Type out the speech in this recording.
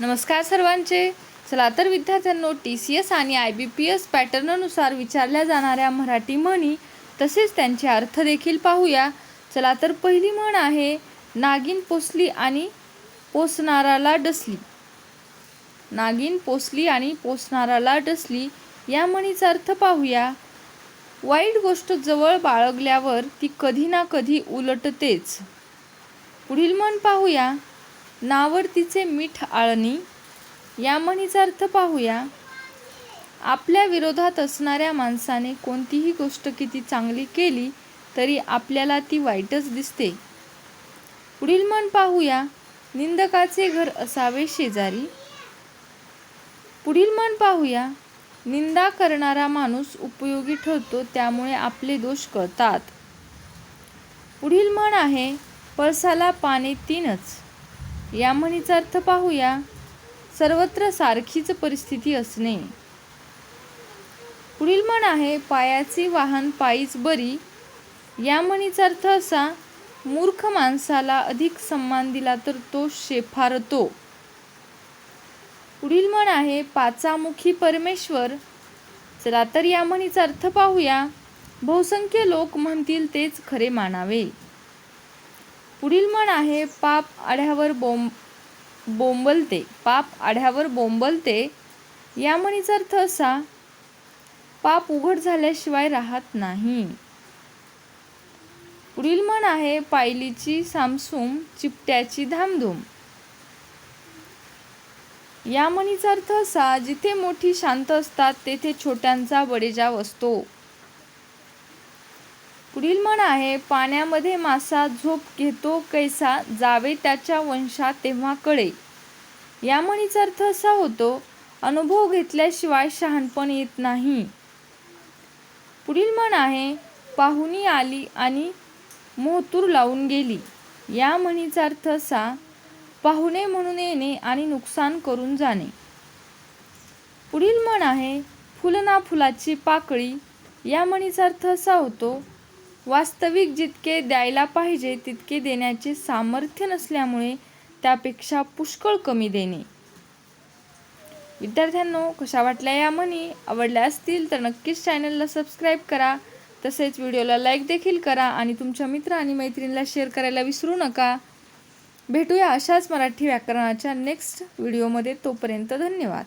नमस्कार सर्वांचे. चला तर विद्यार्थ्यांनो टी सी एस आणि आय बी पी एस पॅटर्ननुसार विचारल्या जाणाऱ्या मराठी म्हणी तसेच त्यांचे अर्थ देखील पाहूया. चला तर पहिली म्हण आहे नागिन पोसली आणि पोसणाराला डसली. नागिन पोसली आणि पोसणाराला डसली या म्हणीचा अर्थ पाहूया. वाईट गोष्ट जवळ बाळगल्यावर ती कधी ना कधी उलटतेच. पुढील म्हण पाहूया. नावडतीचे मीठ आळणी. या म्हणीचा अर्थ पाहूया. आपल्या विरोधात असणाऱ्या माणसाने कोणतीही गोष्ट किती चांगली केली तरी आपल्याला ती वाईटच दिसते. पुढील म्हण पाहूया. निंदकाचे घर असावे शेजारी. पुढील म्हण पाहूया. निंदा करणारा माणूस उपयोगी ठरतो त्यामुळे आपले दोष कळतात. पुढील म्हण आहे पळसाला पाने तीनच. या म्हणीचा अर्थ पाहूया. सर्वत्र सारखीच परिस्थिती असणे. पुढील म्हण आहे पायाचे वाहन पायीच बरी. या म्हणीचा अर्थ असा मूर्ख माणसाला अधिक सन्मान दिला तर तो शेफारतो. पुढील म्हण आहे पाचामुखी परमेश्वर. चला तर या म्हणीचा अर्थ पाहूया. बहुसंख्य लोक म्हणतील तेच खरे मानावे. पुढील म्हण आहे पाप आढ्यावर बोंब बोंबलते. पाप आढ्यावर बोंबलते. या म्हणीचा अर्थ असा पाप उघड झाल्याशिवाय राहत नाही. पुढील म्हण आहे पायलीची सामसूम चिपट्याची धामधूम. या म्हणीचा अर्थ असा जिथे मोठी शांत असतात तेथे छोट्यांचा बडेजाव असतो. पुढील म्हण आहे पाण्यामध्ये मासा झोप घेतो कैसा जावे त्याच्या वंशात तेव्हा कळे. या म्हणीचा अर्थ असा होतो अनुभव घेतल्याशिवाय शहाणपण येत नाही. पुढील म्हण आहे पाहुणी आली आणि मोहतूर लावून गेली. या म्हणीचा अर्थ असा पाहुणे म्हणून येणे आणि नुकसान करून जाणे. पुढील म्हण आहे फुलना फुलाची पाकळी. या म्हणीचा अर्थ असा होतो वास्तविक जितके द्यायला पाहिजे तितके देण्याचे सामर्थ्य नसल्यामुळे त्यापेक्षा पुष्कळ कमी देणे. विद्यार्थ्यांनो कशा वाटल्या या म्हणी? आवडल्या असतील तर नक्कीच चॅनलला सबस्क्राईब करा. तसेच व्हिडिओला लाईक देखील करा आणि तुमच्या मित्र आणि मैत्रिणीला शेअर करायला विसरू नका. भेटूया अशाच मराठी व्याकरणाच्या नेक्स्ट व्हिडिओमध्ये तोपर्यंत धन्यवाद.